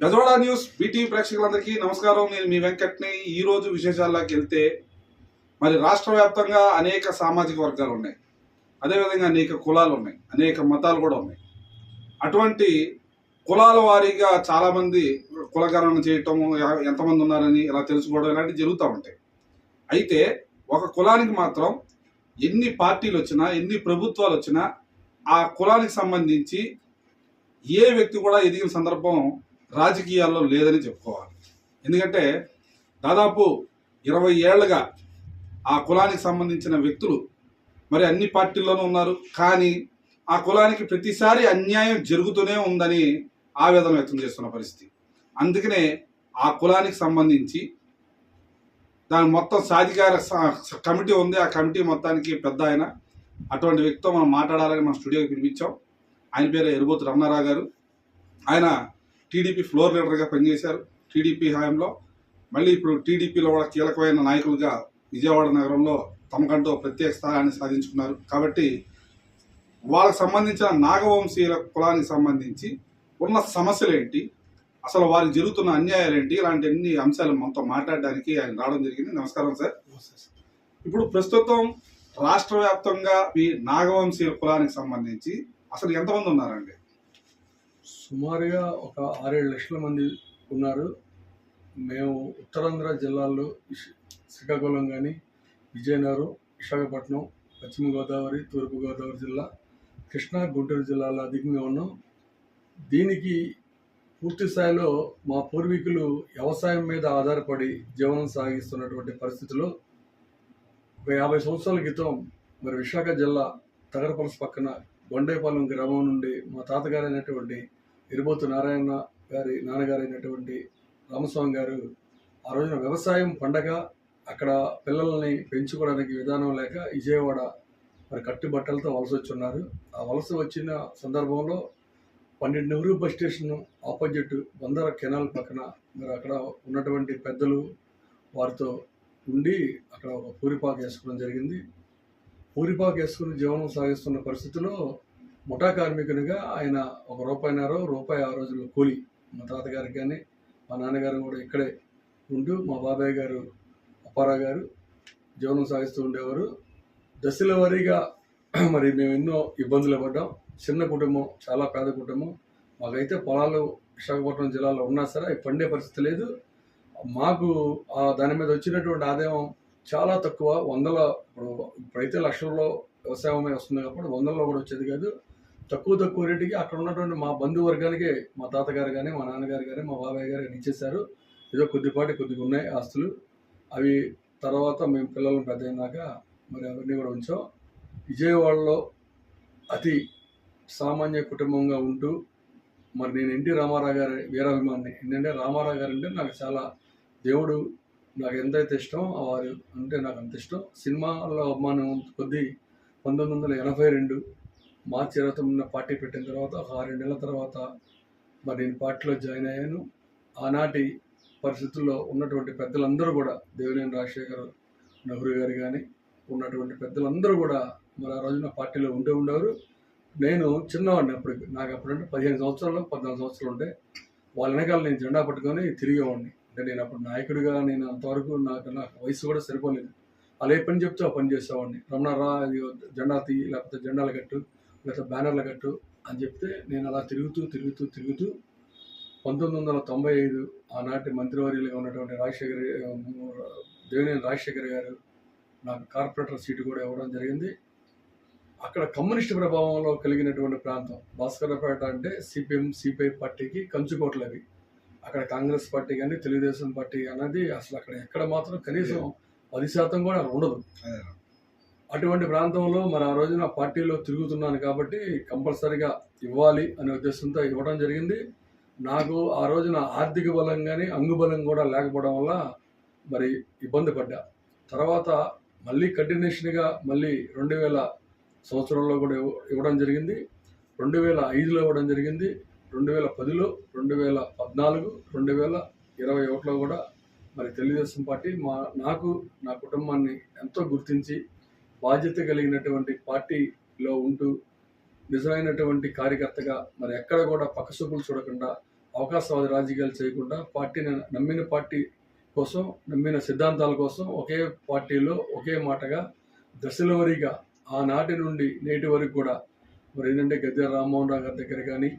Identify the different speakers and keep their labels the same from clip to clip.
Speaker 1: Gajawada news BTV ప్రేక్షకులందరికీ నమస్కారం. నేను మీ వెంకట్ని. ఈ రోజు విశేషాల్లోకి వెళ్తే మరి రాష్ట్ర వ్యాప్తంగా అనేక సామాజిక వర్గాలు ఉన్నాయి. అదేవిధంగా అనేక కులాలు ఉన్నాయి. అనేక మతాలు కూడా ఉన్నాయి. అటువంటి కులాల వారీగా చాలామంది కులగణన చేయటం ఎంతమంది ఉన్నారని ఇలా తెలుసుకోవడం ఇలాంటివి జరుగుతూ ఉంటాయి. అయితే ఒక కులానికి మాత్రం ఎన్ని పార్టీలు వచ్చినా ఎన్ని ప్రభుత్వాలు వచ్చినా ఆ కులానికి సంబంధించి ఏ వ్యక్తి కూడా ఎదిగిన సందర్భం రాజకీయాల్లో లేదని చెప్పుకోవాలి. ఎందుకంటే దాదాపు ఇరవై ఏళ్ళుగా ఆ కులానికి సంబంధించిన వ్యక్తులు మరి అన్ని పార్టీల్లోనూ ఉన్నారు. కానీ ఆ కులానికి ప్రతిసారి అన్యాయం జరుగుతూనే ఉందని ఆవేదన వ్యక్తం చేస్తున్న పరిస్థితి. అందుకనే ఆ కులానికి సంబంధించి దాని మొత్తం సాధికార స- కమిటీ ఉంది. ఆ కమిటీ మొత్తానికి పెద్ద ఆయన. అటువంటి వ్యక్తితో మనం మాట్లాడాలని మన స్టూడియోకి పిలిపించాం. ఆయన పేరు ఎరుబోతు రమణారావు గారు. ఆయన టీడీపీ ఫ్లోర్ లీడర్గా పనిచేశారు. టీడీపీ హయాంలో మళ్ళీ ఇప్పుడు టీడీపీలో కూడా కీలకమైన నాయకులుగా విజయవాడ నగరంలో తమకంటూ ప్రత్యేక స్థానాన్ని సాధించుకున్నారు. కాబట్టి వాళ్ళకి సంబంధించిన నాగవంశీయుల కులానికి సంబంధించి ఉన్న సమస్యలు ఏంటి అసలు వారికి జరుగుతున్న అన్యాయాలు ఏంటి ఇలాంటి అన్ని అంశాలు మనతో మాట్లాడడానికి ఆయన రావడం జరిగింది. నమస్కారం సార్. ఇప్పుడు ప్రస్తుతం రాష్ట్ర వ్యాప్తంగా ఈ నాగవంశీయుల కులానికి సంబంధించి అసలు ఎంతమంది ఉన్నారండి?
Speaker 2: సుమారుగా ఒక ఆరేడు లక్షల మంది ఉన్నారు. మేము ఉత్తరాంధ్ర జిల్లాల్లో శ్రీకాకుళం కానీ విజయనగరం విశాఖపట్నం పశ్చిమ గోదావరి తూర్పు గోదావరి జిల్లా కృష్ణా గుంటూరు జిల్లాలో అధికంగా ఉన్నాం. దీనికి పూర్తి స్థాయిలో మా పూర్వీకులు వ్యవసాయం మీద ఆధారపడి జీవనం సాగిస్తున్నటువంటి పరిస్థితిలో ఒక యాభై సంవత్సరాల క్రితం మరి విశాఖ జిల్లా తగరపలస పక్కన గొండేపాలెం గ్రామం నుండి మా తాతగారు అయినటువంటి ఇరుబోతు నారాయణ గారి నాన్నగారు అయినటువంటి రామస్వామి గారు ఆ రోజున వ్యవసాయం పండగ అక్కడ పిల్లల్ని పెంచుకోవడానికి విధానం లేక విజయవాడ మరి కట్టుబట్టలతో వలస వచ్చి ఉన్నారు ఆ వలస వచ్చిన సందర్భంలో పన్నెండు Nehru bus station opposite Bandar canal పక్కన మరి అక్కడ ఉన్నటువంటి పెద్దలు వారితో ఉండి అక్కడ ఒక పూరిపాకు వేసుకోవడం జరిగింది. పూరిపాకు వేసుకుని జీవనం సాగిస్తున్న పరిస్థితిలో ముఠా కార్మికునిగా ఆయన ఒక రూపాయిన్నర రూపాయి ఆ రోజుల్లో కూలి. మా తాతగారికి కానీ మా నాన్నగారు కూడా ఇక్కడే ఉంటూ మా బాబాయ్ గారు అప్పారావు గారు జీవనం సాగిస్తూ ఉండేవారు. దశల వారీగా మరి మేము ఎన్నో ఇబ్బందులు పడ్డాం. చిన్న కుటుంబం చాలా పేద కుటుంబం. మాకైతే పొలాలు విశాఖపట్నం జిల్లాలో ఉన్నా సరే అవి పండే పరిస్థితి లేదు. మాకు ఆ దాని మీద వచ్చినటువంటి ఆదాయం చాలా తక్కువ. వందల ఇప్పుడు ఇప్పుడైతే లక్షల్లో వ్యవసాయమే వస్తుంది కాబట్టి వందల్లో కూడా వచ్చేది కాదు. తక్కువ తక్కువ రేటుకి అక్కడ ఉన్నటువంటి మా బంధువర్గానికి మా తాతగారు కానీ మా నాన్నగారు కానీ మా బాబాయ్ గారు కానీ ఇచ్చేశారు. ఏదో కొద్దిపాటి కొద్దిగా ఉన్నాయి ఆస్తులు. అవి తర్వాత మేము పిల్లలను పెద్ద అయినాక మరి అవన్నీ కూడా ఉంచాం. విజయవాడలో అతి సామాన్య కుటుంబంగా ఉంటూ మరి నేను ఎన్టీ రామారావు గారి వీరాభిమాని. ఎందుకంటే రామారావు గారు అంటే నాకు చాలా దేవుడు. నాకు ఎంతైతే ఇష్టం వారు అంటే నాకు అంత ఇష్టం. సినిమాలో అభిమానం కొద్దీ పంతొమ్మిది వందల ఎనభై రెండు మార్చి ఇరవై తొమ్మిదిన పార్టీ పెట్టిన తర్వాత ఒక ఆరు నెలల తర్వాత మరి నేను పార్టీలో జాయిన్ అయ్యాను. ఆనాటి పరిస్థితుల్లో ఉన్నటువంటి పెద్దలందరూ కూడా దేవినేని రాజశేఖర్ నెహ్రూ గారు కానీ ఉన్నటువంటి పెద్దలందరూ కూడా మరి ఆ రోజున పార్టీలో ఉండే ఉండేవారు. నేను చిన్నవాడిని అప్పుడు నాకు అప్పుడంటే పదిహేను సంవత్సరాలు పద్నాలుగు సంవత్సరాలు ఉంటే వాళ్ళ వెనకాల నేను జెండా పట్టుకొని తిరిగేవాడిని. అంటే నేను అప్పుడు నాయకుడిగా నేను అంతవరకు నాకు నాకు వయసు కూడా సరిపోలేదు. వాళ్ళు ఏ పని చెప్తే ఆ పని చేసేవాడిని. రమణారా జెండా తీ లేకపోతే జెండాలు కట్టు లేకపోతే బ్యానర్లు కట్టు అని చెప్తే నేను అలా తిరుగుతూ తిరుగుతూ తిరుగుతూ పంతొమ్మిది వందల తొంభై ఐదు ఆనాటి మంత్రివర్యులుగా ఉన్నటువంటి రాజశేఖర్ దేవినేని రాజశేఖర్ గారు నాకు కార్పొరేటర్ సీటు కూడా ఇవ్వడం జరిగింది. అక్కడ కమ్యూనిస్ట్ ప్రభావంలో కలిగినటువంటి ప్రాంతం భాస్కరపేట అంటే సిపిఎం సిపిఐ పార్టీకి కంచుకోట్లు అవి. అక్కడ కాంగ్రెస్ పార్టీ కానీ తెలుగుదేశం పార్టీ అనేది అసలు అక్కడ ఎక్కడ మాత్రం కనీసం పది శాతం కూడా ఉండదు. అటువంటి ప్రాంతంలో మరి ఆ రోజున పార్టీలో తిరుగుతున్నాను కాబట్టి కంపల్సరిగా ఇవ్వాలి అనే ఉద్దేశంతో ఇవ్వడం జరిగింది. నాకు ఆ రోజున ఆర్థిక బలం కానీ అంగుబలం కూడా లేకపోవడం వల్ల మరి ఇబ్బంది పడ్డా. తర్వాత మళ్ళీ కంటిన్యూషన్గా మళ్ళీ రెండు వేల సంవత్సరంలో కూడా ఇవ్వడం జరిగింది. రెండు వేల ఐదులో ఇవ్వడం జరిగింది. రెండు వేల పదిలో రెండు వేల పద్నాలుగు రెండు వేల ఇరవై ఒకటిలో కూడా మరి తెలుగుదేశం పార్టీ మా నాకు నా కుటుంబాన్ని ఎంతో గుర్తించి బాధ్యత కలిగినటువంటి పార్టీలో ఉంటూ నిజమైనటువంటి కార్యకర్తగా మరి ఎక్కడ కూడా పక్కసూపులు చూడకుండా అవకాశవాద రాజకీయాలు చేయకుండా పార్టీని నమ్మిన పార్టీ కోసం నమ్మిన సిద్ధాంతాల కోసం ఒకే పార్టీలో ఒకే మాటగా దశల వారీగా ఆనాటి నుండి నేటి వరకు కూడా మరి ఏంటంటే గద్దె రామ్మోహన్ రావు గారి దగ్గర కానీ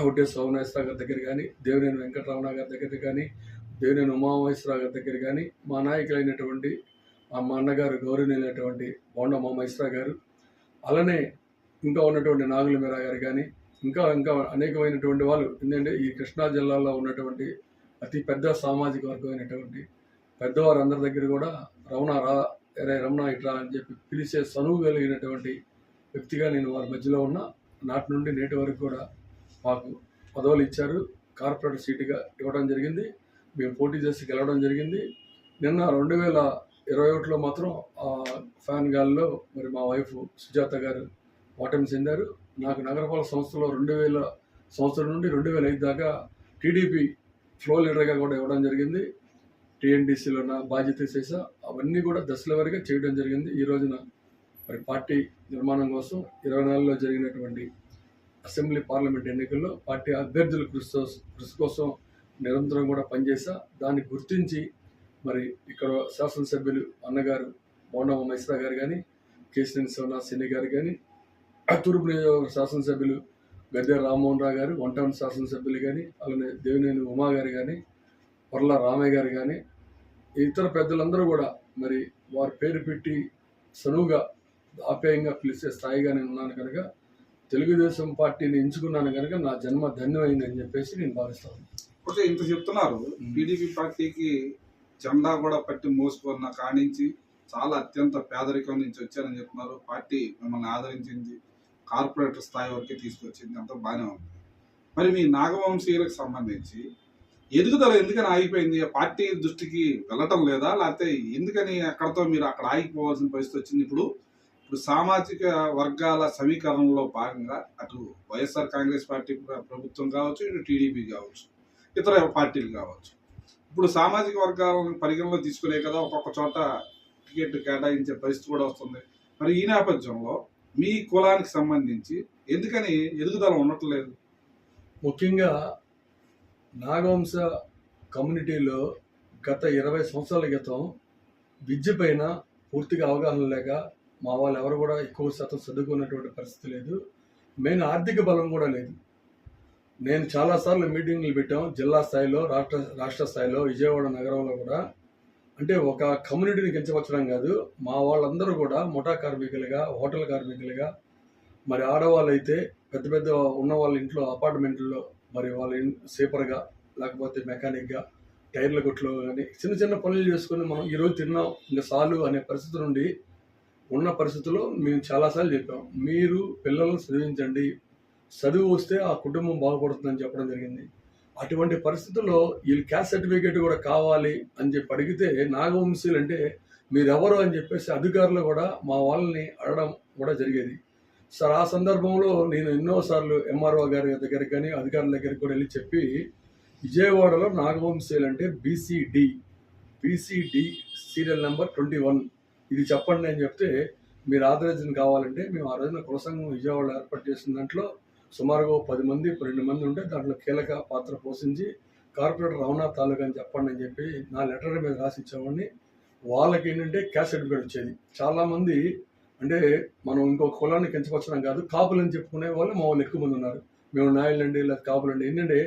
Speaker 2: ఒడ్డే సోమనేశ్వర గారి దగ్గర కానీ దేవినేని వెంకటరమణ గారి దగ్గర కానీ దేవినేని ఉమామహేశ్వరరావు గారి దగ్గర కానీ మా నాయకులైనటువంటి మా అన్నగారు గౌరవనీయులైనటువంటి బోండ మామైస్రా గారు అలానే ఇంకా ఉన్నటువంటి నాగుల మీరా గారు కానీ ఇంకా ఇంకా అనేకమైనటువంటి వాళ్ళు ఎందుకంటే ఈ కృష్ణా జిల్లాలో ఉన్నటువంటి అతి పెద్ద సామాజిక వర్గమైనటువంటి పెద్దవారు అందరి దగ్గర కూడా రమణ రా రే రమణ ఇట్రా అని చెప్పి పిలిచే సనువు కలిగినటువంటి వ్యక్తిగా నేను వారి మధ్యలో ఉన్న నాటి నుండి నేటి వరకు కూడా మాకు పదవులు ఇచ్చారు కార్పొరేట్ సీటుగా ఇవ్వడం జరిగింది మేము పోటీ చేసి గెలవడం జరిగింది. నిన్న రెండు వేల ఇరవై ఒకటిలో మాత్రం ఫ్యాన్ గాల్లో మరి మా వైఫ్ సుజాత గారు ఓటమి చెందారు. నాకు నగరపాలక సంస్థలో రెండు వేల సంవత్సరం నుండి రెండు వేల ఐదు దాకా టీడీపీ ఫ్లో లీడర్గా కూడా ఇవ్వడం జరిగింది. టీఎన్డీసీలో నా బాధ్యత చేసా అవన్నీ కూడా దశల వరకు చేయడం జరిగింది. ఈ రోజున మరి పార్టీ నిర్మాణం కోసం ఇరవై నాలుగులో జరిగినటువంటి అసెంబ్లీ పార్లమెంట్ ఎన్నికల్లో పార్టీ అభ్యర్థుల కృషి కృషి కోసం నిరంతరం కూడా పనిచేసా దాన్ని గుర్తించి మరి ఇక్కడ శాసనసభ్యులు అన్నగారు మౌనమ్మ మైస్రా గారు కానీ కేసినేని సిని గారు కానీ తూర్పు నియోజకవర్గ శాసనసభ్యులు గద్దె రామ్మోహన్ రావు గారు వన్ టౌన్ శాసనసభ్యులు కానీ అలానే దేవినేని ఉమా గారు కానీ పర్ల రామయ్య గారు కానీ ఇతర పెద్దలందరూ కూడా మరి వారి పేరు పెట్టి సనువుగా ఆప్యాయంగా పిలిచే స్థాయిగా నేను ఉన్నాను కనుక తెలుగుదేశం పార్టీని ఎంచుకున్నాను కనుక నా జన్మ ధన్యమైంది అని చెప్పేసి నేను భావిస్తాను
Speaker 1: ఇంత చెప్తున్నారు. టీడీపీ పార్టీకి జెండా కూడా పట్టి మోసుకున్న కానించి చాలా అత్యంత పేదరికం నుంచి వచ్చారని చెప్తున్నారు. పార్టీ మిమ్మల్ని ఆదరించింది కార్పొరేటర్ స్థాయి వరకే తీసుకొచ్చింది. అంత బాగానే ఉంది. మరి మీ నాగవంశీయులకు సంబంధించి ఎదుగుదల ఎందుకని ఆగిపోయింది? ఆ పార్టీ దృష్టికి వెళ్ళటం లేదా? లేకపోతే ఎందుకని అక్కడతో మీరు అక్కడ ఆగిపోవాల్సిన పరిస్థితి వచ్చింది? ఇప్పుడు ఇప్పుడు సామాజిక వర్గాల సమీకరణలో భాగంగా అటు వైఎస్ఆర్ కాంగ్రెస్ పార్టీ ప్రభుత్వం కావచ్చు ఇటు టీడీపీ కావచ్చు ఇతర పార్టీలు కావచ్చు. ఇప్పుడు సామాజిక వర్గాలను పరిగణలో తీసుకునే కదా ఒక్కొక్క చోట టికెట్ కేటాయించే పరిస్థితి కూడా వస్తుంది. మరి ఈ నేపథ్యంలో మీ కులానికి సంబంధించి ఎందుకని ఎదుగుదల ఉండట్లేదు?
Speaker 2: ముఖ్యంగా నాగవంశ కమ్యూనిటీలో గత ఇరవై సంవత్సరాల క్రితం విద్య పైన పూర్తిగా అవగాహన లేక మా వాళ్ళు ఎవరు కూడా ఎక్కువ శాతం చదువుకున్నటువంటి పరిస్థితి లేదు. మెయిన్ ఆర్థిక బలం కూడా లేదు. నేను చాలాసార్లు మీటింగ్లు పెట్టాం జిల్లా స్థాయిలో రాష్ట్ర రాష్ట్ర స్థాయిలో విజయవాడ నగరంలో కూడా. అంటే ఒక కమ్యూనిటీని కించపరచడం కాదు మా వాళ్ళందరూ కూడా ముఠా కార్మికులుగా హోటల్ కార్మికులుగా మరి ఆడవాళ్ళు అయితే పెద్ద పెద్ద ఉన్న వాళ్ళ ఇంట్లో అపార్ట్మెంట్లో మరి వాళ్ళ ఇన్ సేపర్గా లేకపోతే మెకానిక్గా టైర్ల కొట్లో కానీ చిన్న చిన్న పనులు చేసుకొని మనం ఈరోజు తిన్నాం ఇంకా సాలు అనే పరిస్థితి నుండి ఉన్న పరిస్థితుల్లో మేము చాలాసార్లు చెప్పాం. మీరు పిల్లలను చదివించండి చదువు వస్తే ఆ కుటుంబం బాగుపడుతుందని చెప్పడం జరిగింది. అటువంటి పరిస్థితుల్లో వీళ్ళు క్యాస్ట్ సర్టిఫికేట్ కూడా కావాలి అని చెప్పి అడిగితే నాగవంశీలు అంటే మీరెవరు అని చెప్పేసి అధికారులు కూడా మా వాళ్ళని అడగడం కూడా జరిగేది. సార్ ఆ సందర్భంలో నేను ఎన్నోసార్లు ఎంఆర్ఓ గారి దగ్గరికి కానీ అధికారుల దగ్గరికి కూడా వెళ్ళి చెప్పి విజయవాడలో నాగవంశీలు అంటే BCD BCD serial number twenty one. ఇది చెప్పండి అని చెప్తే మీరు ఆదరించిన కావాలంటే మేము ఆ రోజున కుల విజయవాడ విజయవాడలో ఏర్పాటు చేసిన దాంట్లో సుమారుగా పది మంది పన్నెండు మంది ఉంటే దాంట్లో కీలక పాత్ర పోషించి కార్పొరేటర్ రమణా తాలూకా అని చెప్పండి అని చెప్పి నా లెటర్ మీద రాసి ఇచ్చేవాడిని. వాళ్ళకి ఏంటంటే క్యాస్ట్ సర్టిఫికేట్ వచ్చేది. చాలామంది అంటే మనం ఇంకొక కులాన్ని కించపరచడం కాదు కాపులు అని చెప్పుకునే వాళ్ళు మా వాళ్ళు ఎక్కువ మంది ఉన్నారు. మేము నాయుడు అండి లేదా కాపులు అండి. ఏంటంటే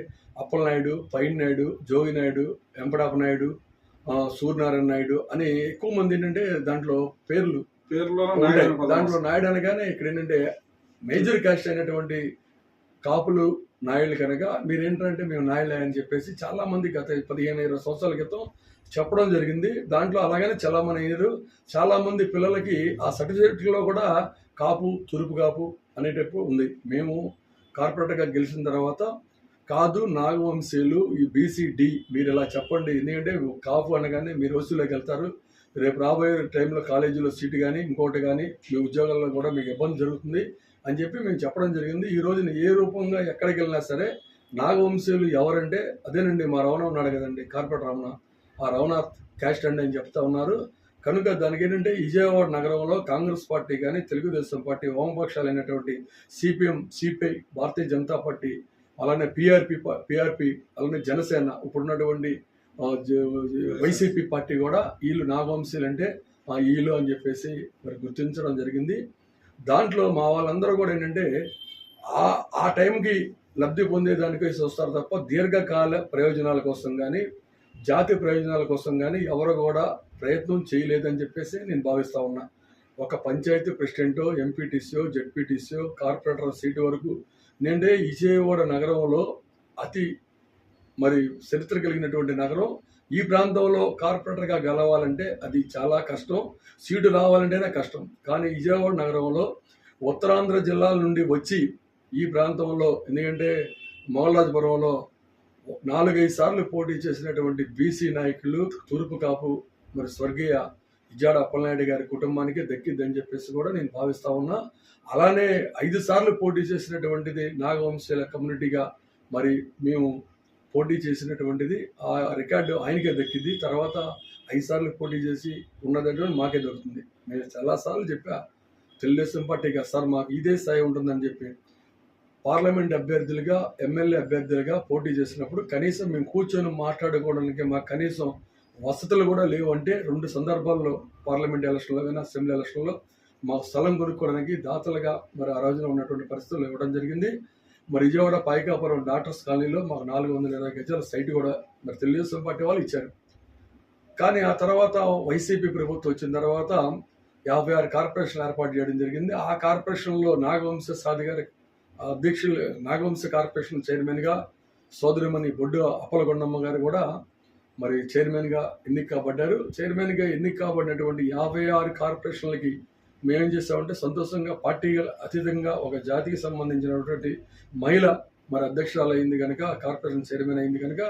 Speaker 2: అప్పల నాయుడు పైన్ నాయుడు జోగి నాయుడు వెంపడాప నాయుడు సూర్యనారాయణ నాయుడు అని ఎక్కువ మంది ఏంటంటే దాంట్లో పేర్లు
Speaker 1: పేరులో
Speaker 2: దాంట్లో నాయుడు అనగానే ఇక్కడ ఏంటంటే మేజర్ క్యాస్ట్ అయినటువంటి కాపులు నాయుడు కనుక మీరు ఏంటంటే మేము నాయులే అని చెప్పేసి చాలా మంది గత పదిహేను ఇరవై సంవత్సరాల క్రితం చెప్పడం జరిగింది. దాంట్లో అలాగనే చలామణి అయ్యారు చాలామంది పిల్లలకి ఆ సర్టిఫికేట్లో కూడా కాపు తురుపు కాపు అనేటప్పుడు ఉంది. మేము కార్పొరేటర్గా గెలిచిన తర్వాత కాదు నాగవంశీయులు ఈ బీసీడి మీరు ఇలా చెప్పండి. ఎందుకంటే కాపు అనగానే మీరు వసూలోకి వెళ్తారు. రేపు రాబోయే టైంలో కాలేజీలో సీటు కానీ ఇంకోటి కానీ మీ ఉద్యోగాల్లో కూడా మీకు ఇబ్బంది జరుగుతుంది. అని చెప్పి మేము చెప్పడం జరిగింది. ఈ రోజున ఏ రూపంగా ఎక్కడికి వెళ్ళినా సరే నాగవంశీయులు ఎవరంటే అదేనండి మా రవణ ఉన్నాడు కదండి కార్పొరేట్ రమణ. ఆ రమణ క్యాస్ట్ అండి అని చెప్తా ఉన్నారు. కనుక దానికి ఏంటంటే విజయవాడ నగరంలో కాంగ్రెస్ పార్టీ కానీ తెలుగుదేశం పార్టీ వామపక్షాలు అయినటువంటి CPM CPI Bharatiya Janata party అలానే పిఆర్పి పిఆర్పి అలానే జనసేన ఇప్పుడున్నటువంటి వైసీపీ పార్టీ కూడా వీళ్ళు నాగవంశీలు అంటే ఆ వీళ్ళు అని చెప్పేసి మరి గుర్తించడం జరిగింది. దాంట్లో మా వాళ్ళందరూ కూడా ఏంటంటే ఆ ఆ టైంకి లబ్ధి పొందేదానికేసి వస్తారు తప్ప దీర్ఘకాల ప్రయోజనాల కోసం కానీ జాతి ప్రయోజనాల కోసం కానీ ఎవరు కూడా ప్రయత్నం చేయలేదని చెప్పేసి నేను భావిస్తా ఉన్నా. ఒక పంచాయతీ ప్రెసిడెంటో ఎంపీటీసీయో జెడ్పీటీసీయో కార్పొరేటర్ సీటు వరకు నేనే విజయవాడ నగరంలో అతి మరి చరిత్ర కలిగినటువంటి నగరం ఈ ప్రాంతంలో కార్పొరేటర్గా గెలవాలంటే అది చాలా కష్టం. సీటు రావాలంటేనే కష్టం. కానీ విజయవాడ నగరంలో ఉత్తరాంధ్ర జిల్లాల నుండి వచ్చి ఈ ప్రాంతంలో ఎందుకంటే మోహన్రాజపురంలో నాలుగైదు సార్లు పోటీ చేసినటువంటి బీసీ నాయకులు తూర్పు కాపు మరి స్వర్గీయ విజయాడ అప్పలనాయుడు గారి కుటుంబానికి దక్కిద్దని చెప్పేసి కూడా నేను భావిస్తా ఉన్నా. అలానే ఐదు సార్లు పోటీ చేసినటువంటిది నాగవంశీల కమ్యూనిటీగా మరి మేము పోటీ చేసినటువంటిది ఆ రికార్డు ఆయనకే దక్కింది. తర్వాత ఐదు సార్లు పోటీ చేసి ఉన్నదంటే మాకే దొరుకుతుంది. నేను చాలాసార్లు చెప్పా తెలుగుదేశం పార్టీగా సార్ మాకు ఇదే స్థాయి ఉంటుందని చెప్పి. పార్లమెంట్ అభ్యర్థులుగా ఎమ్మెల్యే అభ్యర్థులుగా పోటీ చేసినప్పుడు కనీసం మేము కూర్చొని మాట్లాడుకోవడానికి మాకు కనీసం వసతులు కూడా లేవు అంటే రెండు సందర్భాల్లో పార్లమెంట్ ఎలక్షన్లో అయినా అసెంబ్లీ ఎలక్షన్లో మాకు స్థలం కొనుక్కోవడానికి దాతలుగా మరి ఆ రోజున ఉన్నటువంటి పరిస్థితులు ఇవ్వడం జరిగింది. మరి విజయవాడ పైకాపురం డాక్టర్స్ కాలనీలో మాకు నాలుగు వందల ఇరవై గజాల సైట్ కూడా మరి తెలుగుదేశం పార్టీ వాళ్ళు ఇచ్చారు. కానీ ఆ తర్వాత వైసీపీ ప్రభుత్వం వచ్చిన తర్వాత యాభై ఆరు కార్పొరేషన్లు ఏర్పాటు చేయడం జరిగింది. ఆ కార్పొరేషన్లో నాగవంశ సాధి గారి అధ్యక్షులు నాగవంశ కార్పొరేషన్ చైర్మన్గా సోదరిమణి బొడ్డు అప్పలగొండమ్మ గారు కూడా మరి చైర్మన్గా ఎన్నిక కాబడ్డారు. చైర్మన్గా ఎన్నిక కాబడినటువంటి యాభై ఆరు కార్పొరేషన్లకి మేమేం చేస్తామంటే సంతోషంగా పార్టీగా అతీతంగా ఒక జాతికి సంబంధించినటువంటి మహిళ మరి అధ్యక్షురాలు అయింది కనుక కార్పొరేషన్ చైర్మన్ అయింది కనుక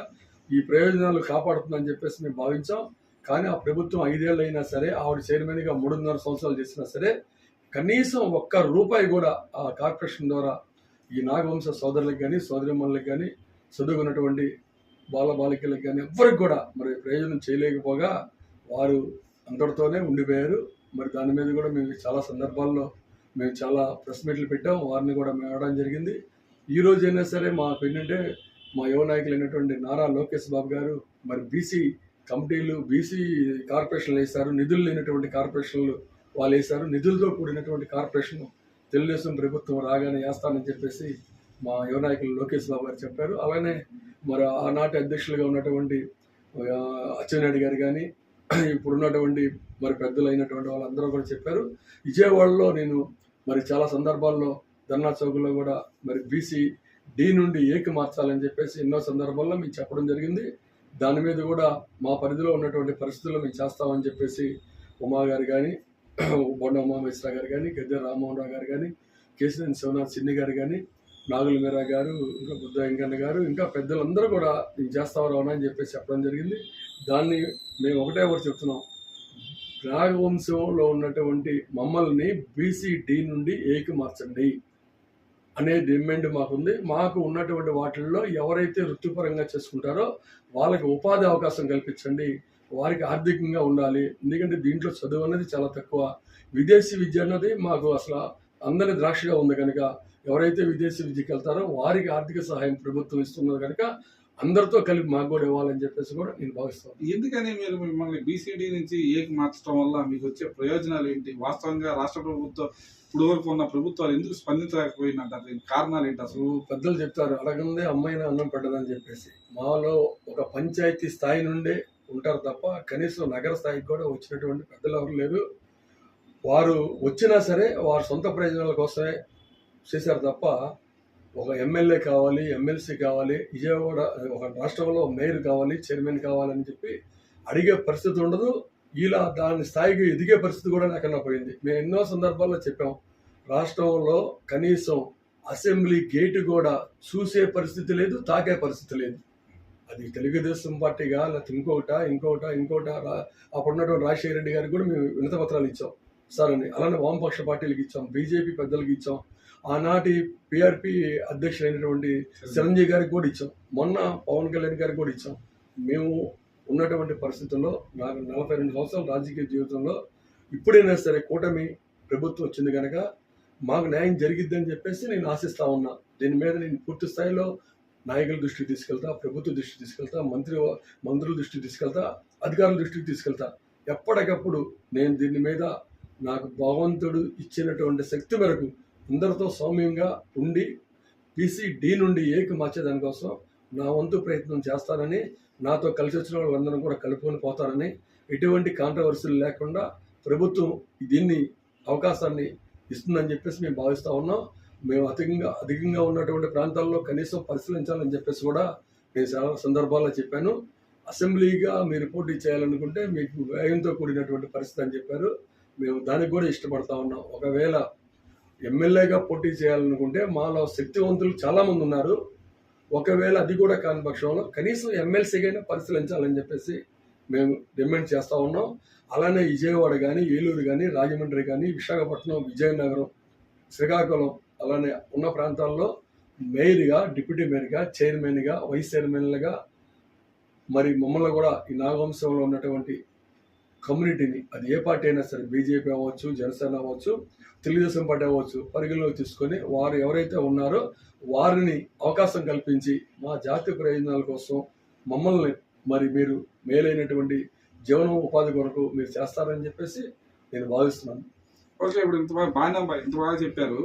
Speaker 2: ఈ ప్రయోజనాలు కాపాడుతుందని చెప్పేసి మేము భావించాం. కానీ ఆ ప్రభుత్వం ఐదేళ్ళు అయినా సరే ఆవిడ చైర్మన్గా మూడున్నర సంవత్సరాలు చేసినా సరే కనీసం ఒక్క రూపాయి కూడా ఆ కార్పొరేషన్ ద్వారా ఈ నాగవంశ సోదరులకు కానీ సోదరిమణులకు కానీ చదువుకున్నటువంటి బాల బాలికలకు కానీ ఎవ్వరికి కూడా మరి ప్రయోజనం చేయలేకపోగా వారు అందరితోనే ఉండిపోయారు. మరి దాని మీద కూడా మేము చాలా సందర్భాల్లో మేము చాలా ప్రెస్ మీట్లు పెట్టాం. వారిని కూడా మేము ఇవ్వడం జరిగింది. ఈ రోజు అయినా సరే మాకు ఏంటంటే మా యువ నాయకులు అయినటువంటి నారా లోకేష్ బాబు గారు మరి బీసీ కమిటీలు బీసీ కార్పొరేషన్లు వేశారు. నిధులు లేనటువంటి కార్పొరేషన్లు వాళ్ళు వేశారు. నిధులతో కూడినటువంటి కార్పొరేషన్ తెలుగుదేశం ప్రభుత్వం రాగానే వేస్తానని చెప్పేసి మా యువ నాయకులు లోకేష్ బాబు గారు చెప్పారు. అలానే మరి ఆనాటి అధ్యక్షులుగా ఉన్నటువంటి అచ్చెన్నాయుడు గారు కానీ ఇప్పుడున్నటువంటి మరి పెద్దలు అయినటువంటి వాళ్ళందరూ కూడా చెప్పారు. విజయవాడలో నేను మరి చాలా సందర్భాల్లో ధర్నా చౌకుల్లో కూడా మరి బీసీ డి నుండి ఏకి మార్చాలని చెప్పేసి ఎన్నో సందర్భాల్లో మేము చెప్పడం జరిగింది. దాని మీద కూడా మా పరిధిలో ఉన్నటువంటి పరిస్థితుల్లో మేము చేస్తామని చెప్పేసి ఉమా గారు కానీ బొండ ఉమామేశ్వర గారు కానీ గద్దె రామ్మోహన్ రావు గారు కానీ కేశినేని శివనాథ్ సిన్ని గారు కానీ నాగుల మీరా గారు ఇంకా బుద్ధ వెంకన్న గారు ఇంకా పెద్దలందరూ కూడా నేను చేస్తావు రావనా అని చెప్పేసి చెప్పడం జరిగింది. దాన్ని మేము ఒకటే ఒకటి చెప్తున్నాం. రాగవంశంలో ఉన్నటువంటి మమ్మల్ని బీసీడీ నుండి ఏకి మార్చండి అనే డిమాండ్ మాకుంది. మాకు ఉన్నటువంటి వాటిల్లో ఎవరైతే వృత్తిపరంగా చేసుకుంటారో వాళ్ళకి ఉపాధి అవకాశం కల్పించండి. వారికి ఆర్థికంగా ఉండాలి. ఎందుకంటే దీంట్లో చదువు అనేది చాలా తక్కువ. విదేశీ విద్య అన్నది మాకు అసలు అందరి ద్రాక్షగా ఉంది కనుక ఎవరైతే విదేశీ విద్యకి వెళ్తారో వారికి ఆర్థిక సహాయం ప్రభుత్వం ఇస్తున్నది కనుక అందరితో కలిపి మాకు కూడా ఇవ్వాలని చెప్పేసి కూడా నేను భావిస్తాను.
Speaker 1: ఎందుకని మీరు మిమ్మల్ని బీసీడీ నుంచి ఏకి మార్చడం వల్ల మీకు వచ్చే ప్రయోజనాలు ఏంటి? వాస్తవంగా రాష్ట్ర ప్రభుత్వం ఇప్పుడు వరకు ఉన్న ప్రభుత్వాలు ఎందుకు స్పందించలేకపోయినట్టు దీనికి కారణాలు ఏంటి అసలు?
Speaker 2: అసలు పెద్దలు చెప్తారు అడగందే అమ్మాయిన అన్నం పెట్టదని చెప్పేసి. మాలో ఒక పంచాయతీ స్థాయి నుండే ఉంటారు తప్ప కనీసం నగర స్థాయికి కూడా వచ్చినటువంటి పెద్దలు ఎవరు లేరు. వారు వచ్చినా సరే వారి సొంత ప్రయోజనాల కోసమే చేశారు తప్ప ఒక ఎమ్మెల్యే కావాలి ఎమ్మెల్సీ కావాలి విజయవాడ ఒక రాష్ట్రంలో మేయర్ కావాలి చైర్మన్ కావాలని చెప్పి అడిగే పరిస్థితి ఉండదు. ఇలా దాని స్థాయికి ఎదిగే పరిస్థితి కూడా లేకుండా పోయింది. మేము ఎన్నో సందర్భాల్లో చెప్పాం రాష్ట్రంలో కనీసం అసెంబ్లీ గేటు కూడా చూసే పరిస్థితి లేదు తాకే పరిస్థితి లేదు. అది తెలుగుదేశం పార్టీగా లేకపోతే ఇంకోట ఇంకోట ఇంకోట అప్పుడున్నటువంటి అప్పుడు రాజశేఖర రెడ్డి గారికి కూడా మేము వినత పత్రాలు ఇచ్చాం. సార్ అని అలానే వామపక్ష పార్టీలకు ఇచ్చాం బీజేపీ పెద్దలకు ఇచ్చాం ఆనాటి పిఆర్పి అధ్యక్షుడైనటువంటి చిరంజీవి గారికి కూడా ఇచ్చాం. మొన్న పవన్ కళ్యాణ్ గారికి కూడా ఇచ్చాం. మేము ఉన్నటువంటి పరిస్థితుల్లో నాకు నలభై రెండు సంవత్సరాల రాజకీయ జీవితంలో ఇప్పుడైనా సరే కూటమి ప్రభుత్వం వచ్చింది కనుక మాకు న్యాయం జరిగిద్దని చెప్పేసి నేను ఆశిస్తా ఉన్నా. దీని మీద నేను పూర్తి స్థాయిలో నాయకుల దృష్టికి తీసుకెళ్తా ప్రభుత్వ దృష్టికి తీసుకెళ్తా మంత్రి మంత్రుల దృష్టికి తీసుకెళ్తా అధికారుల దృష్టికి తీసుకెళ్తా. ఎప్పటికప్పుడు నేను దీని మీద నాకు భగవంతుడు ఇచ్చినటువంటి శక్తి మేరకు అందరితో సౌమ్యంగా ఉండి పీసీ డి నుండి ఏకి మార్చే కోసం నా వంతు ప్రయత్నం చేస్తానని నాతో కలిసి వచ్చిన వాళ్ళందరం కూడా కలుపుకొని పోతానని ఎటువంటి కాంట్రవర్సీలు లేకుండా ప్రభుత్వం దీన్ని అవకాశాన్ని ఇస్తుందని చెప్పేసి మేము భావిస్తూ ఉన్నాం. మేము అధికంగా అధికంగా ఉన్నటువంటి ప్రాంతాల్లో కనీసం పరిశీలించాలని చెప్పేసి కూడా నేను చాలా సందర్భాల్లో చెప్పాను. అసెంబ్లీగా మీరు పోటీ చేయాలనుకుంటే మీకు వ్యయంతో కూడినటువంటి పరిస్థితి అని చెప్పారు. మేము దానికి కూడా ఇష్టపడతా ఉన్నాం. ఒకవేళ ఎమ్మెల్యేగా పోటీ చేయాలనుకుంటే మాలో శక్తివంతులు చాలామంది ఉన్నారు. ఒకవేళ అది కూడా కాని పక్షంలో కనీసం ఎమ్మెల్సీగైనా పరిశీలించాలని చెప్పేసి మేము డిమాండ్ చేస్తూ ఉన్నాం. అలానే విజయవాడ కానీ ఏలూరు కానీ రాజమండ్రి కానీ విశాఖపట్నం విజయనగరం శ్రీకాకుళం అలానే ఉన్న ప్రాంతాల్లో మేయర్గా డిప్యూటీ మేయర్గా చైర్మన్గా వైస్ చైర్మన్లుగా మరి మమ్మల్ని కూడా ఈ నాగవంశంలో ఉన్నటువంటి కమ్యూనిటీని అది ఏ పార్టీ అయినా సరే బీజేపీ అవ్వచ్చు జనసేన అవ్వచ్చు తెలుగుదేశం పార్టీ అవ్వచ్చు పరిగణలోకి తీసుకొని వారు ఎవరైతే ఉన్నారో వారిని అవకాశం కల్పించి మా జాతీయ ప్రయోజనాల కోసం మమ్మల్ని మరి మీరు మేలైనటువంటి జీవనం ఉపాధి కొరకు మీరు చేస్తారని చెప్పేసి నేను భావిస్తున్నాను.
Speaker 1: ఓకే ఇప్పుడు ఇంత బాగా బాగానే ఇంత బాగా చెప్పారు.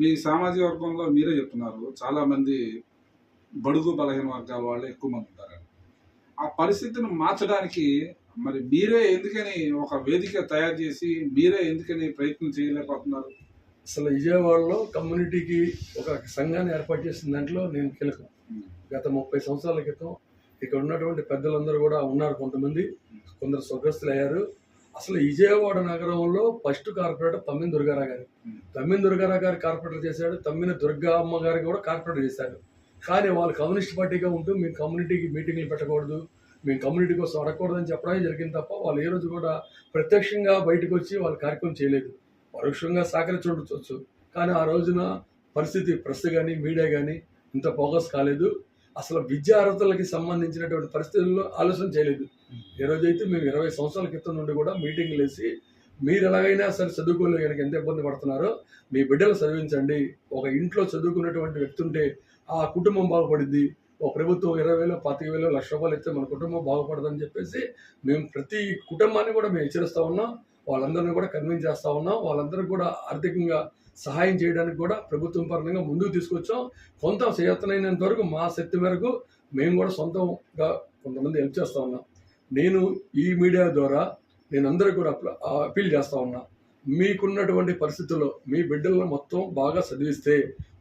Speaker 1: మీ సామాజిక వర్గంలో మీరే చెప్తున్నారు చాలామంది బడుగు బలహీన వర్గాల వాళ్ళు ఎక్కువ మంది ఉంటారు. ఆ పరిస్థితిని మార్చడానికి మరి మీరే ఎందుకని ఒక వేదిక తయారు చేసి మీరే ఎందుకని ప్రయత్నం చేయలేకపోతున్నారు?
Speaker 2: అసలు విజయవాడలో కమ్యూనిటీకి ఒక సంఘాన్ని ఏర్పాటు చేసిన దాంట్లో నేను కీలకం. గత ముప్పై సంవత్సరాల క్రితం ఇక్కడ ఉన్నటువంటి పెద్దలందరూ కూడా ఉన్నారు కొంతమంది. కొందరు స్వర్గస్థులు అయ్యారు. అసలు విజయవాడ నగరంలో ఫస్ట్ కార్పొరేటర్ తమ్మిన దుర్గారావు గారు. తమ్మిన దుర్గారావు గారు కార్పొరేటర్ చేశాడు. తమ్మిన దుర్గా అమ్మ గారు కూడా కార్పొరేటర్ చేశారు. కానీ వాళ్ళు కమ్యూనిస్ట్ పార్టీగా ఉంటూ మీ కమ్యూనిటీకి మీటింగ్లు పెట్టకూడదు. మేము కమ్యూనిటీ కోసం అడగకూడదు అని చెప్పడమే జరిగింది తప్ప వాళ్ళు ఏ రోజు కూడా ప్రత్యక్షంగా బయటకు వచ్చి వాళ్ళు కార్యక్రమం చేయలేదు. పరోక్షంగా సహకరించవచ్చు. కానీ ఆ రోజున పరిస్థితి ప్రెస్ కానీ మీడియా కానీ ఇంత ఫోకస్ కాలేదు. అసలు విద్యా అర్హతలకి సంబంధించినటువంటి పరిస్థితుల్లో ఆలోచన చేయలేదు. ఏ రోజైతే మేము ఇరవై సంవత్సరాల క్రితం నుండి కూడా మీటింగ్లు వేసి మీరు ఎలాగైనా సరే చదువుకోలేదు కనుక ఎంత ఇబ్బంది పడుతున్నారో మీ బిడ్డలు చదివించండి. ఒక ఇంట్లో చదువుకున్నటువంటి వ్యక్తి ఉంటే ఆ కుటుంబం బాగుపడింది ఒక ప్రభుత్వం ఇరవై వేలు పాతిక వేలు లక్ష రూపాయలు ఇస్తే మన కుటుంబం బాగుపడదని చెప్పేసి మేము ప్రతి కుటుంబాన్ని కూడా మేము హెచ్చరిస్తూ ఉన్నాం. వాళ్ళందరినీ కూడా కన్విన్స్ చేస్తూ ఉన్నాం. వాళ్ళందరూ కూడా ఆర్థికంగా సహాయం చేయడానికి కూడా ప్రభుత్వం పరంగా ముందుకు తీసుకొచ్చాం. కొంత చేతనైనంత వరకు మా శక్తి మేరకు మేము కూడా సొంతంగా కొంతమంది హెల్ప్ చేస్తూ ఉన్నాం. నేను ఈ మీడియా ద్వారా నేను అందరికీ కూడా అప్ అప్పీల్ చేస్తూ ఉన్నా. మీకున్నటువంటి పరిస్థితుల్లో మీ బిడ్డలను మొత్తం బాగా చదివిస్తే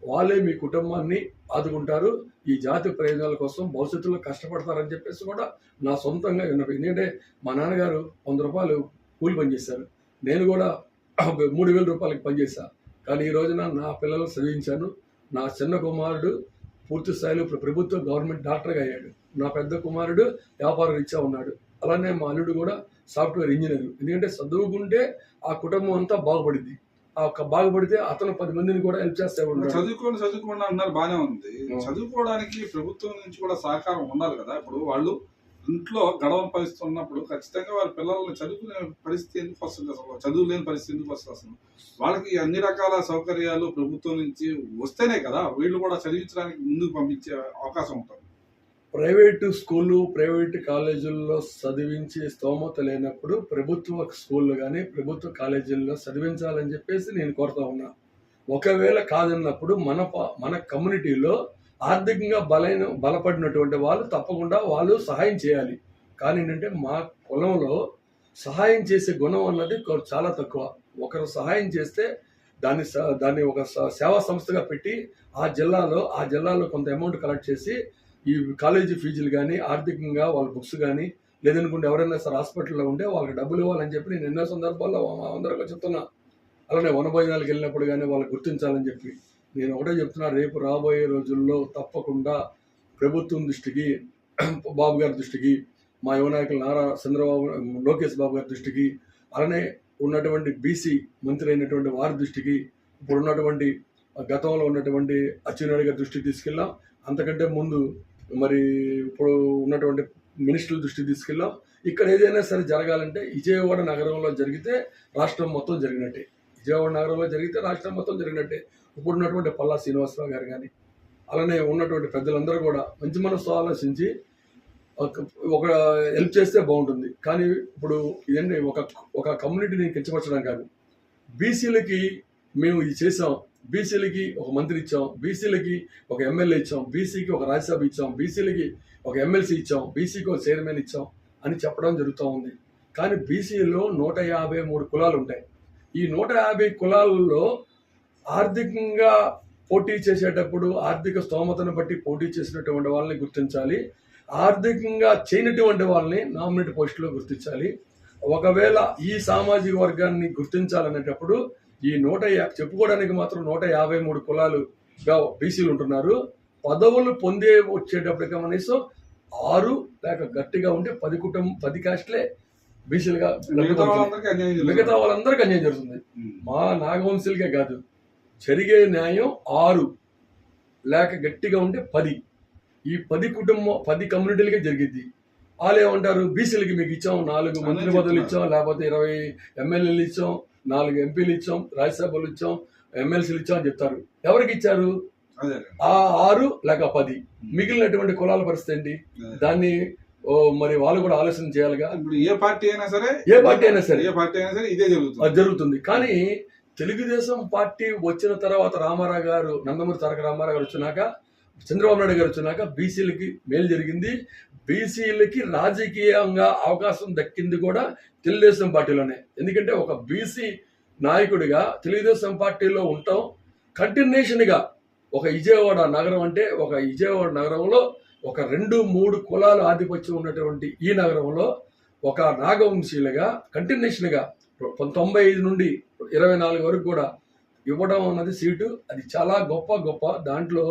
Speaker 2: వాళ్ళే మీ కుటుంబాన్ని ఆదుకుంటారు. ఈ జాతి ప్రయోజనాల కోసం భవిష్యత్తులో కష్టపడతారని చెప్పేసి కూడా నా సొంతంగా విన్నపం. ఎందుకంటే మా నాన్నగారు వంద రూపాయలు కూలి పనిచేశారు నేను కూడా మూడు వేల రూపాయలకి పనిచేశాను కానీ ఈ రోజున నా పిల్లలు చదివించాను. నా చిన్న కుమారుడు పూర్తి స్థాయిలో ఇప్పుడు ప్రభుత్వ గవర్నమెంట్ డాక్టర్గా అయ్యాడు. నా పెద్ద కుమారుడు వ్యాపార రీత్యా ఉన్నాడు. అలానే మా అల్లుడు కూడా సాఫ్ట్వేర్ ఇంజనీర్. ఎందుకంటే చదువుకుంటే ఆ కుటుంబం అంతా బాగుపడింది బాగుపడితే అతను పది మందిని కూడా హెల్ప్ చేస్తే
Speaker 1: చదువుకోండి చదువుకోండి అన్నారు బాగానే ఉంది. చదువుకోవడానికి ప్రభుత్వం నుంచి కూడా సహకారం ఉండాలి కదా. ఇప్పుడు వాళ్ళు ఇంట్లో గడవ పరిస్థితి ఉన్నప్పుడు ఖచ్చితంగా వాళ్ళ పిల్లల్ని చదువుకునే పరిస్థితి ఎందుకు వస్తుంది అసలు? చదువు లేని పరిస్థితి ఎందుకు వస్తుంది అసలు? వాళ్ళకి అన్ని రకాల సౌకర్యాలు ప్రభుత్వం నుంచి వస్తేనే కదా వీళ్ళు కూడా చదివించడానికి ముందుకు పంపించే అవకాశం ఉంటుంది.
Speaker 2: ప్రైవేటు స్కూళ్ళు ప్రైవేటు కాలేజీల్లో చదివించే స్తోమత లేనప్పుడు ప్రభుత్వ స్కూళ్ళు కానీ ప్రభుత్వ కాలేజీల్లో చదివించాలని చెప్పేసి నేను కోరుతా ఉన్నా. ఒకవేళ కాదన్నప్పుడు మన మన కమ్యూనిటీలో ఆర్థికంగా బలైన బలపడినటువంటి వాళ్ళు తప్పకుండా వాళ్ళు సహాయం చేయాలి. కానీ ఏంటంటే మా పొలంలో సహాయం చేసే గుణం అన్నది చాలా తక్కువ. ఒకరు సహాయం చేస్తే దాన్ని స- దాన్ని ఒక సేవా సంస్థగా పెట్టి ఆ జిల్లాలో ఆ జిల్లాలో కొంత అమౌంట్ కలెక్ట్ చేసి ఈ కాలేజీ ఫీజులు కానీ ఆర్థికంగా వాళ్ళ బుక్స్ కానీ లేదనుకుంటే ఎవరైనా సరే హాస్పిటల్లో ఉంటే వాళ్ళకి డబ్బులు ఇవ్వాలని చెప్పి నేను ఎన్నో సందర్భాల్లో మా అందరికీ చెప్తున్నా. అలానే వనభోజనాలకు వెళ్ళినప్పుడు కానీ వాళ్ళు గుర్తించాలని చెప్పి నేను ఒకటే చెప్తున్నా రేపు రాబోయే రోజుల్లో తప్పకుండా ప్రభుత్వం దృష్టికి బాబు గారి దృష్టికి మా యువనాయకులు నారా చంద్రబాబు లోకేష్ బాబు గారి దృష్టికి అలానే ఉన్నటువంటి బీసీ మంత్రి అయినటువంటి వారి దృష్టికి ఇప్పుడు ఉన్నటువంటి గతంలో ఉన్నటువంటి అచ్చెన్నాయుడు గారి దృష్టికి తీసుకెళ్ళాం. అంతకంటే ముందు మరి ఇప్పుడు ఉన్నటువంటి మినిస్టర్ల దృష్టికి తీసుకెళ్ళాం. ఇక్కడ ఏదైనా సరే జరగాలంటే విజయవాడ నగరంలో జరిగితే రాష్ట్రం మొత్తం జరిగినట్టే. విజయవాడ నగరంలో జరిగితే రాష్ట్రం మొత్తం జరిగినట్టే. ఇప్పుడు ఉన్నటువంటి పల్లా శ్రీనివాసరావు గారు కానీ అలానే ఉన్నటువంటి పెద్దలందరూ కూడా మంచి మనసు ఆలోచించి ఒక ఒక హెల్ప్ చేస్తే బాగుంటుంది. కానీ ఇప్పుడు ఇదండి ఒక ఒక కమ్యూనిటీని కించపరచడం కాదు. బీసీలకి మేము ఇది చేసాం. బీసీలకి ఒక మంత్రి ఇచ్చాం బీసీలకి ఒక ఎమ్మెల్యే ఇచ్చాం బీసీకి ఒక రాజ్యసభ ఇచ్చాం బీసీలకి ఒక ఎమ్మెల్సీ ఇచ్చాం బీసీకి ఒక చైర్మన్ ఇచ్చాం అని చెప్పడం జరుగుతూ ఉంది. కానీ బీసీలో నూట యాభై మూడు కులాలు ఉంటాయి. ఈ నూట యాభై కులాలలో ఆర్థికంగా పోటీ చేసేటప్పుడు ఆర్థిక స్తోమతను బట్టి పోటీ చేసినటువంటి వాళ్ళని గుర్తించాలి. ఆర్థికంగా చేయనటువంటి వాళ్ళని నామినేట్ పోస్టులో గుర్తించాలి. ఒకవేళ ఈ సామాజిక వర్గాన్ని గుర్తించాలనేటప్పుడు ఈ నూట చెప్పుకోవడానికి మాత్రం నూట యాభై మూడు కులాలుగా బీసీలు ఉంటున్నారు పదవులు పొందే వచ్చేటప్పటికి కనీసం ఆరు లేక గట్టిగా ఉంటే పది కుటుంబం పది కాస్ట్లే బీసీలుగా
Speaker 1: మిగతా వాళ్ళందరికీ అన్యాయం జరుగుతుంది.
Speaker 2: మిగతా వాళ్ళందరికీ అన్యాయం జరుగుతుంది
Speaker 1: ఉమ్.
Speaker 2: మా నాగవంశీలకే కాదు జరిగే న్యాయం ఆరు లేక గట్టిగా ఉంటే పది ఈ పది కుటుంబం పది కమ్యూనిటీలకే జరిగిద్ది వాళ్ళు ఏమంటారు బీసీలకి మీకు ఇచ్చాం నాలుగు మంత్రి పదవులు. ఇచ్చాం లేకపోతే ఇరవై ఎమ్మెల్యేలు ఇచ్చాం నాలుగు ఎంపీలు ఇచ్చాం రాజ్యసభలు ఇచ్చాం ఎమ్మెల్సీలు ఇచ్చాం అని చెప్తారు. ఎవరికి ఇచ్చారు? ఆ ఆరు లేక పది. మిగిలినటువంటి కులాల పరిస్థితి ఏంటి. దాన్ని మరి వాళ్ళు కూడా ఆలోచన చేయాలిగా?
Speaker 1: ఇప్పుడు ఏ పార్టీ అయినా సరే
Speaker 2: ఏ పార్టీ అయినా సరే.
Speaker 1: ఏ పార్టీ అయినా సరే ఇదే జరుగుతుంది.
Speaker 2: అది జరుగుతుంది. కానీ తెలుగుదేశం పార్టీ వచ్చిన తర్వాత రామారావు గారు నందమూరి తారక రామారావు గారు వచ్చినాక చంద్రబాబు నాయుడు గారు వచ్చినాక బీసీలకి మేలు జరిగింది. బీసీలకి రాజకీయంగా అవకాశం దక్కింది కూడా తెలుగుదేశం పార్టీలోనే. ఎందుకంటే ఒక బీసీ నాయకుడిగా తెలుగుదేశం పార్టీలో ఉంటాం. కంటిన్యూషన్గా ఒక విజయవాడ నగరం అంటే ఒక విజయవాడ నగరంలో ఒక రెండు మూడు కులాలు ఆధిపత్యం ఉన్నటువంటి ఈ నగరంలో ఒక నాగవంశీలుగా కంటిన్యూషన్గా తొంభై ఐదు నుండి ఇరవై నాలుగు వరకు కూడా ఇవ్వడం అన్నది సీటు. అది చాలా గొప్ప గొప్ప దాంట్లో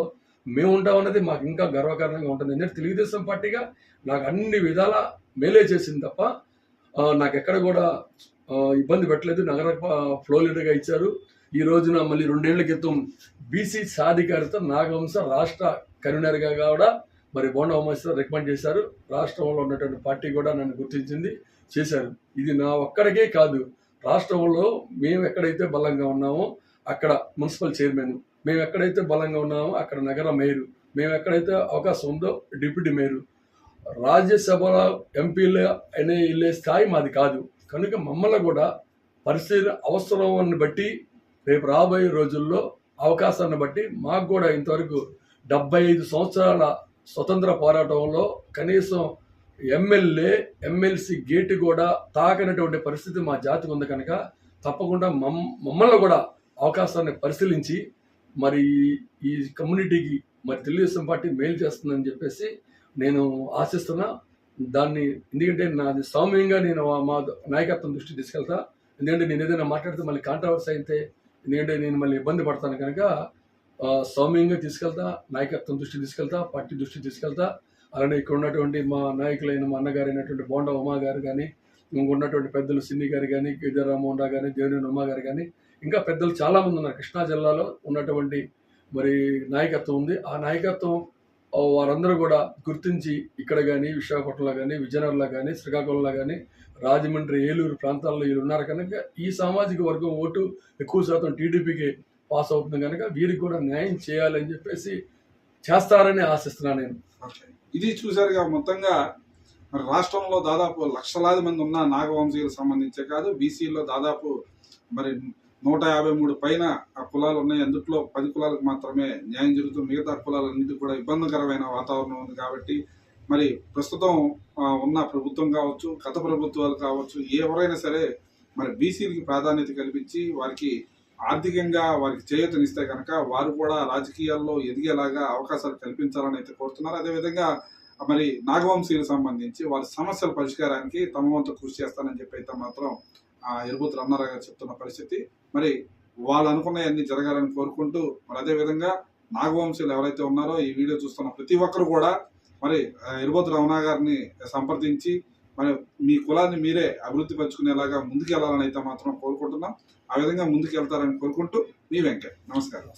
Speaker 2: మేము ఉంటాం అన్నది మాకు ఇంకా గర్వకారణంగా ఉంటుంది. ఎందుకంటే తెలుగుదేశం పార్టీగా నాకు అన్ని విధాల మేలే చేసింది తప్ప నాకు ఎక్కడ కూడా ఇబ్బంది పెట్టలేదు. నగర ఫ్లో లీడర్గా ఇచ్చారు. ఈ రోజున మళ్ళీ రెండేళ్ళ క్రితం బీసీ సాధికారిత నాగవంశ రాష్ట్ర కన్వీనర్గా కూడా మరి బోండా ఉమేశ్వర రికమెండ్ చేశారు. రాష్ట్రంలో ఉన్నటువంటి పార్టీ కూడా నన్ను గుర్తించింది చేశారు. ఇది నా ఒక్కడికే కాదు. రాష్ట్రంలో మేము ఎక్కడైతే బలంగా ఉన్నామో అక్కడ మున్సిపల్ చైర్మన్ మేము ఎక్కడైతే బలంగా ఉన్నామో అక్కడ నగర మేయరు మేము ఎక్కడైతే అవకాశం ఉందో డిప్యూటీ మేయరు రాజ్యసభలో ఎంపీలు అనే వెళ్ళే స్థాయి మాది కాదు. కనుక మమ్మల్ని కూడా పరిస్థితి అవసరాన్ని బట్టి రేపు రాబోయే రోజుల్లో అవకాశాన్ని బట్టి మాకు కూడా ఇంతవరకు డెబ్బై ఐదు సంవత్సరాల స్వతంత్ర పోరాటంలో కనీసం ఎమ్మెల్యే ఎమ్మెల్సీ గేటు కూడా తాకనటువంటి పరిస్థితి మా జాతికి ఉంది కనుక తప్పకుండా మమ్ మమ్మల్ని కూడా అవకాశాన్ని పరిశీలించి మరి ఈ- ఈ కమ్యూనిటీకి మరి తెలుగుదేశం పార్టీ మేలు చేస్తుందని చెప్పేసి నేను ఆశిస్తున్నా. దాన్ని ఎందుకంటే నాది సౌమ్యంగా నేను మా- నాయకత్వం దృష్టి తీసుకెళ్తా. ఎందుకంటే నేను ఏదైనా మాట్లాడితే మళ్ళీ కాంట్రవర్సీ అయితే ఎందుకంటే నేను మళ్ళీ ఇబ్బంది పడతాను కనుక సౌమ్యంగా తీసుకెళ్తా నాయకత్వం దృష్టి తీసుకెళ్తా పార్టీ దృష్టి తీసుకెళ్తా. అలానే ఇక్కడ ఉన్నటువంటి మా నాయకులైన మా అన్నగారు అయినటువంటి బోండా ఉమా గారు కానీ ఇంక ఉన్నటువంటి పెద్దలు సిన్ని గారు కానీ కేజీ రామ్మోహన్ రావు కానీ ఉమా గారు కానీ ఇంకా పెద్దలు చాలామంది ఉన్నారు. కృష్ణా జిల్లాలో ఉన్నటువంటి మరి నాయకత్వం ఉంది. ఆ నాయకత్వం వారందరూ కూడా గుర్తించి ఇక్కడ కానీ విశాఖపట్నంలో కానీ విజయనగరంలో కానీ శ్రీకాకుళంలో కానీ రాజమండ్రి ఏలూరు ప్రాంతాల్లో వీళ్ళు ఉన్నారు. కనుక ఈ సామాజిక వర్గం ఓటు ఎక్కువ శాతం టీడీపీకి పాస్ అవుతుంది కనుక వీరికి కూడా న్యాయం చేయాలని చెప్పేసి చేస్తారని ఆశిస్తున్నాను నేను.
Speaker 1: ఇది చూసారుగా మొత్తంగా మరి రాష్ట్రంలో దాదాపు లక్షలాది మంది ఉన్న నాగవంశీయులకు సంబంధించే కాదు బీసీలో దాదాపు మరి నూట యాభై మూడు పైన ఆ కులాలు ఉన్నాయి. అందుట్లో పది కులాలకు మాత్రమే న్యాయం జరుగుతుంది. మిగతా కులాలన్నింటికి కూడా ఇబ్బందికరమైన వాతావరణం ఉంది కాబట్టి మరి ప్రస్తుతం ఉన్న ప్రభుత్వం కావచ్చు గత ప్రభుత్వాలు కావచ్చు ఎవరైనా సరే మరి బీసీలకి ప్రాధాన్యత కల్పించి వారికి ఆర్థికంగా వారికి చేయూతనిస్తే కనుక వారు కూడా రాజకీయాల్లో ఎదిగేలాగా అవకాశాలు కల్పించాలని అయితే కోరుతున్నారు. అదేవిధంగా మరి నాగవంశీలకు సంబంధించి వారి సమస్యల పరిష్కారానికి తమ వంతు కృషి చేస్తానని చెప్పి అయితే మాత్రం ఆ ఎరుబూతు రమణారావు గారు చెప్తున్న పరిస్థితి. మరి వాళ్ళు అనుకున్నవన్నీ జరగాలని కోరుకుంటూ మరి అదేవిధంగా నాగవంశీలు ఎవరైతే ఉన్నారో ఈ వీడియో చూస్తున్న ప్రతి ఒక్కరు కూడా మరి ఇరుబోతు ఎరుబోతు రమణ గారిని సంప్రదించి మరి మీ కులాన్ని మీరే అభివృద్ధి పరుచుకునేలాగా ముందుకు వెళ్ళాలని అయితే మాత్రం కోరుకుంటున్నాం. ఆ విధంగా ముందుకు వెళ్తారని కోరుకుంటూ మీ వెంకట్ నమస్కారం.